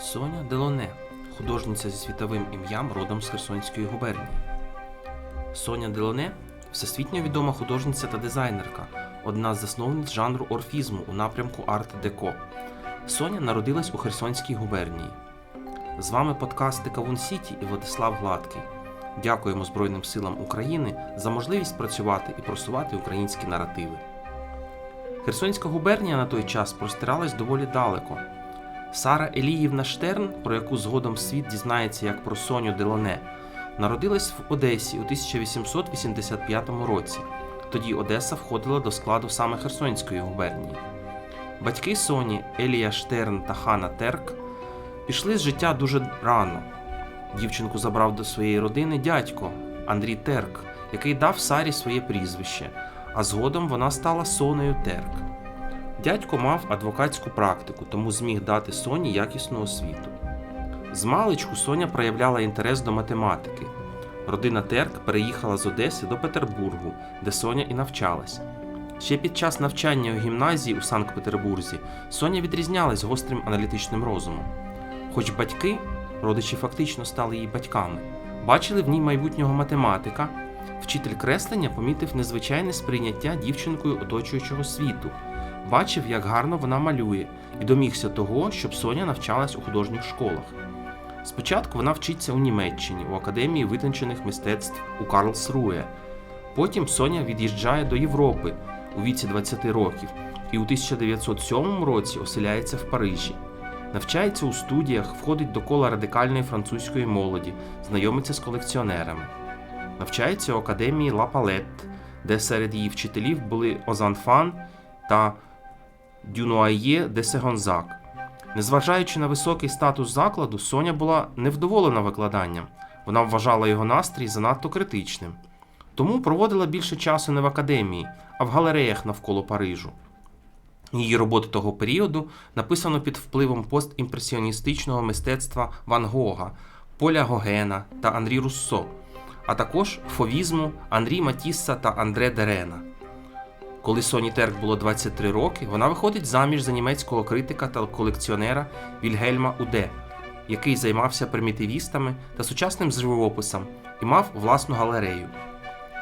Соня Делоне, художниця зі світовим ім'ям родом з Херсонської губернії. Соня Делоне всесвітньо відома художниця та дизайнерка, одна з засновниць жанру орфізму у напрямку арт-деко. Соня народилась у Херсонській губернії. З вами подкасти Кавун Сіті і Владислав Гладкий. Дякуємо Збройним силам України за можливість працювати і просувати українські наративи. Херсонська губернія на той час простиралась доволі далеко. Сара Еліївна Штерн, про яку згодом світ дізнається як про Соню Делоне, народилась в Одесі у 1885 році. Тоді Одеса входила до складу саме Херсонської губернії. Батьки Соні Елія Штерн та Хана Терк пішли з життя дуже рано. Дівчинку забрав до своєї родини дядько Андрій Терк, який дав Сарі своє прізвище, а згодом вона стала Сонею Терк. Дядько мав адвокатську практику, тому зміг дати Соні якісну освіту. З маличку Соня проявляла інтерес до математики. Родина Терк переїхала з Одеси до Петербургу, де Соня і навчалась. Ще під час навчання у гімназії у Санкт-Петербурзі Соня відрізнялась гострим аналітичним розумом. Хоч батьки, родичі фактично стали її батьками, бачили в ній майбутнього математика, вчитель креслення помітив незвичайне сприйняття дівчинкою оточуючого світу, бачив, як гарно вона малює, і домігся того, щоб Соня навчалась у художніх школах. Спочатку вона вчиться у Німеччині у Академії витончених мистецтв у Карлсруе. Потім Соня від'їжджає до Європи у віці 20 років і у 1907 році оселяється в Парижі. Навчається у студіях, входить до кола радикальної французької молоді, знайомиться з колекціонерами. Навчається у академії Ла Палет, де серед її вчителів були Озан Фан та Дюнуає де Сегонзак. Незважаючи на високий статус закладу, Соня була невдоволена викладанням. Вона вважала його настрій занадто критичним. Тому проводила більше часу не в академії, а в галереях навколо Парижу. Її роботи того періоду написано під впливом постімпресіоністичного мистецтва Ван Гога, Поля Гогена та Анрі Руссо, а також фовізму Анрі Матісса та Андре Дерена. Коли Соні Терк було 23 роки, вона виходить заміж за німецького критика та колекціонера Вільгельма Уде, який займався примітивістами та сучасним живописом і мав власну галерею.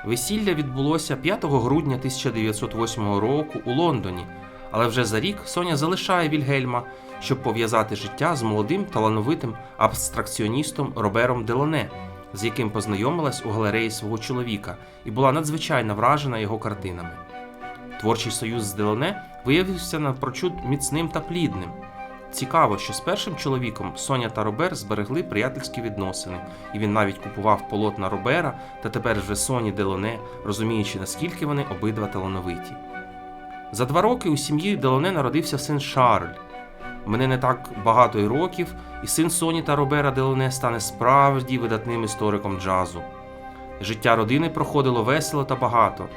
Весілля відбулося 5 грудня 1908 року у Лондоні, але вже за рік Соня залишає Вільгельма, щоб пов'язати життя з молодим талановитим абстракціоністом Робером Делоне, з яким познайомилась у галереї свого чоловіка і була надзвичайно вражена його картинами. Творчий союз з Делоне виявився напрочуд міцним та плідним. Цікаво, що з першим чоловіком Соня та Робер зберегли приятельські відносини, і він навіть купував полотна Робера та тепер вже Соні Делоне, розуміючи, наскільки вони обидва талановиті. За два роки у сім'ї Делоне народився син Шарль. Мене не так багато й років, і син Соні та Робера Делоне стане справді видатним істориком джазу. Життя родини проходило весело та багато.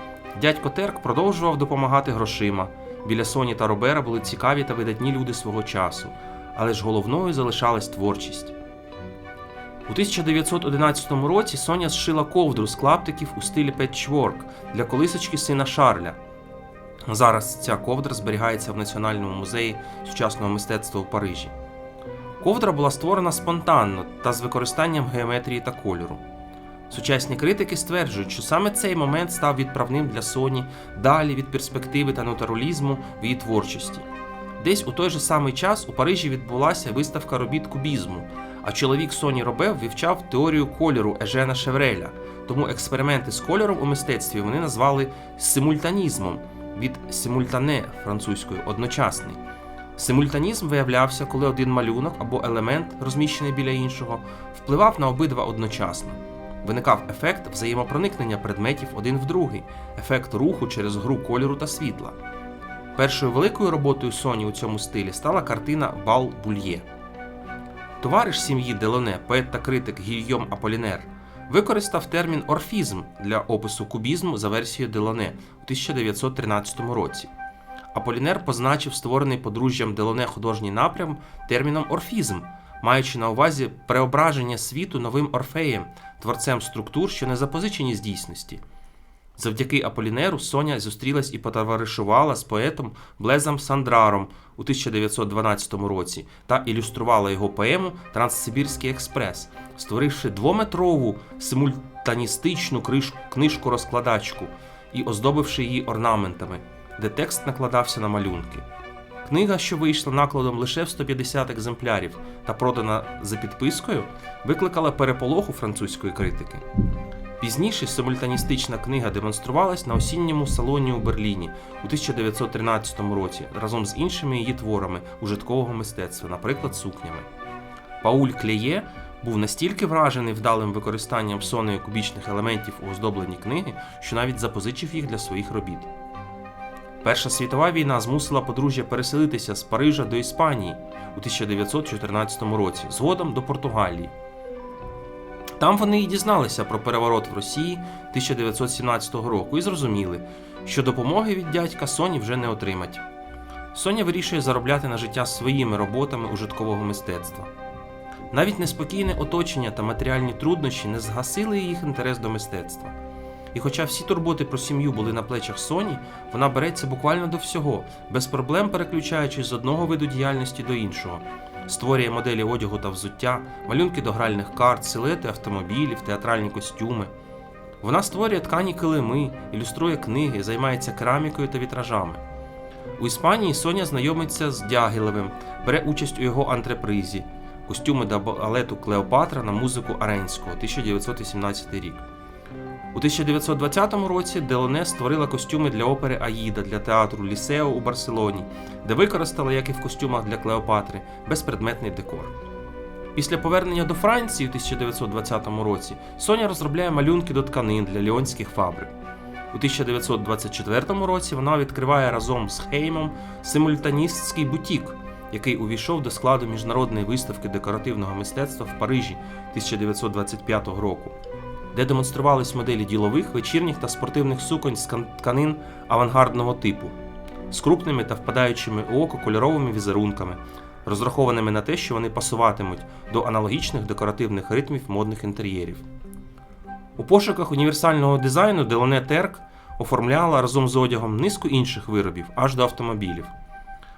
Дядько Терк продовжував допомагати грошима. Біля Соні та Робера були цікаві та видатні люди свого часу, але ж головною залишалась творчість. У 1911 році Соня зшила ковдру з клаптиків у стилі петчворк для колисочки сина Шарля. Зараз ця ковдра зберігається в Національному музеї сучасного мистецтва у Парижі. Ковдра була створена спонтанно та з використанням геометрії та кольору. Сучасні критики стверджують, що саме цей момент став відправним для Соні далі від перспективи та натуралізму в її творчості. Десь у той же самий час у Парижі відбулася виставка робіт кубізму, а чоловік Соні Робев вивчав теорію кольору Ежена Шевреля, тому експерименти з кольором у мистецтві вони назвали симультанізмом від симультане французькою одночасний. Симультанізм виявлявся, коли один малюнок або елемент, розміщений біля іншого, впливав на обидва одночасно. Виникав ефект взаємопроникнення предметів один в другий, ефект руху через гру кольору та світла. Першою великою роботою Соні у цьому стилі стала картина Бал Бульє. Товариш сім'ї Делоне, поет та критик Гільйом Аполінер, використав термін орфізм для опису кубізму за версією Делоне у 1913 році. Аполінер позначив створений подружжям Делоне художній напрям терміном орфізм, маючи на увазі преображення світу новим орфеєм, творцем структур, що не запозичені з дійсності. Завдяки Аполінеру Соня зустрілась і потоваришувала з поетом Блезом Сандраром у 1912 році та ілюструвала його поему Транссибірський експрес, створивши двометрову симультаністичну книжку-розкладачку і оздобивши її орнаментами, де текст накладався на малюнки. Книга, що вийшла накладом лише в 150 екземплярів та продана за підпискою, викликала переполох у французької критики. Пізніше симультаністична книга демонструвалась на осінньому салоні у Берліні у 1913 році разом з іншими її творами ужиткового мистецтва, наприклад, сукнями. Пауль Клеє був настільки вражений вдалим використанням сонею кубічних елементів у оздобленні книги, що навіть запозичив їх для своїх робіт. Перша світова війна змусила подружжя переселитися з Парижа до Іспанії у 1914 році, згодом до Португалії. Там вони і дізналися про переворот в Росії 1917 року і зрозуміли, що допомоги від дядька Соні вже не отримать. Соня вирішує заробляти на життя своїми роботами ужиткового мистецтва. Навіть неспокійне оточення та матеріальні труднощі не згасили їх інтерес до мистецтва. І хоча всі турботи про сім'ю були на плечах Соні, вона береться буквально до всього, без проблем переключаючись з одного виду діяльності до іншого. Створює моделі одягу та взуття, малюнки до гральних карт, силуети автомобілів, театральні костюми. Вона створює ткані килими, ілюструє книги, займається керамікою та вітражами. У Іспанії Соня знайомиться з Дягілевим, бере участь у його антрепризі, костюми до балету Клеопатра на музику Аренського 1918 рік. У 1920 році Делоне створила костюми для опери Аїда для театру Лісео у Барселоні, де використала, як і в костюмах для Клеопатри, безпредметний декор. Після повернення до Франції у 1920 році Соня розробляє малюнки до тканин для ліонських фабрик. У 1924 році вона відкриває разом з Хеймом симультаністський бутік, який увійшов до складу міжнародної виставки декоративного мистецтва в Парижі 1925 року де демонструвались моделі ділових, вечірніх та спортивних суконь з тканин авангардного типу, з крупними та впадаючими у око кольоровими візерунками, розрахованими на те, що вони пасуватимуть до аналогічних декоративних ритмів модних інтер'єрів. У пошуках універсального дизайну Делоне Терк оформляла разом з одягом низку інших виробів аж до автомобілів.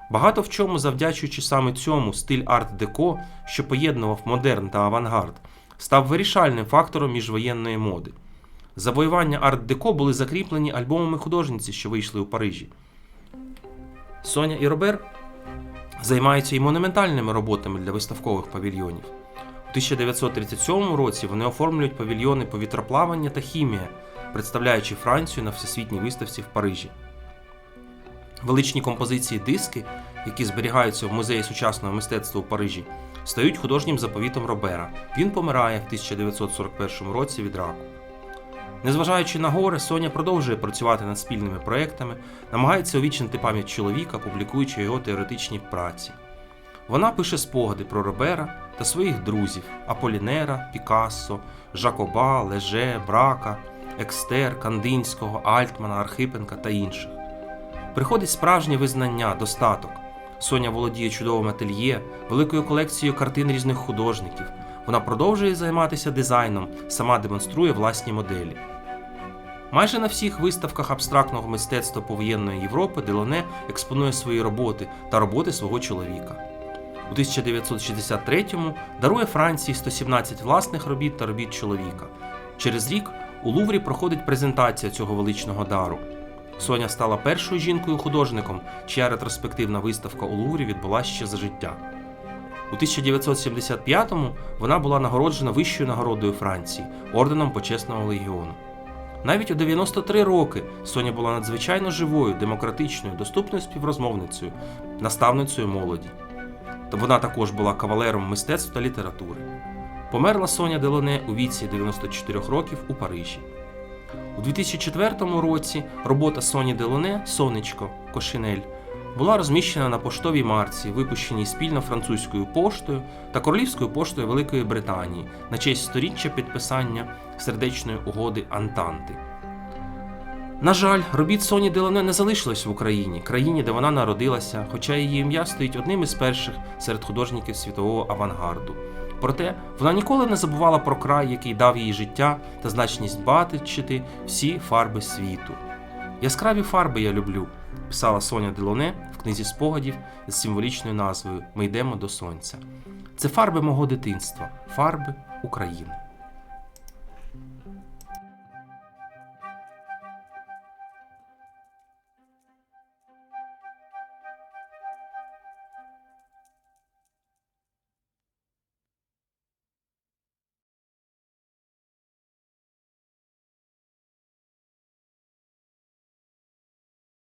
Багато в чому завдячуючи саме цьому стиль арт-деко, що поєднував модерн та авангард, став вирішальним фактором міжвоєнної моди. Завоювання арт-деко були закріплені альбомами художниці, що вийшли у Парижі. Соня і Робер займаються і монументальними роботами для виставкових павільйонів. У 1937 році вони оформлюють павільйони повітроплавання та хімія, представляючи Францію на всесвітній виставці в Парижі. Величні композиції диски, які зберігаються в музеї сучасного мистецтва у Парижі, стають художнім заповітом Робера. Він помирає в 1941 році від раку. Незважаючи на горе, Соня продовжує працювати над спільними проектами, намагається увічнити пам'ять чоловіка, публікуючи його теоретичні праці. Вона пише спогади про Робера та своїх друзів Аполінера, Пікассо, Жакоба, Леже, Брака, Екстер, Кандинського, Альтмана, Архипенка та інших. Приходить справжнє визнання, достаток. Соня володіє чудовим ательє, великою колекцією картин різних художників. Вона продовжує займатися дизайном, сама демонструє власні моделі. Майже на всіх виставках абстрактного мистецтва повоєнної Європи Делоне експонує свої роботи та роботи свого чоловіка. У 1963-му дарує Франції 117 власних робіт та робіт чоловіка. Через рік у Луврі проходить презентація цього величного дару. Соня стала першою жінкою-художником, чия ретроспективна виставка у Луврі відбулася ще за життя. У 1975-му вона була нагороджена вищою нагородою Франції орденом Почесного легіону. Навіть у 93 роки Соня була надзвичайно живою, демократичною, доступною співрозмовницею, наставницею молоді. Та вона також була кавалером мистецтв та літератури. Померла Соня Делоне у віці 94 років у Парижі. У 2004 році робота Соні Делоне Сонечко Кошинель була розміщена на поштовій марці, випущеній спільно французькою поштою та королівською поштою Великої Британії на честь сторіччя підписання сердечної угоди Антанти. На жаль, робіт Соні Делоне не залишилось в Україні, країні, де вона народилася, хоча її ім'я стоїть одним із перших серед художників світового авангарду. Проте вона ніколи не забувала про край, який дав їй життя та значність бачити всі фарби світу. Яскраві фарби я люблю, писала Соня Делоне в книзі спогадів з символічною назвою Ми йдемо до сонця. Це фарби мого дитинства, фарби України.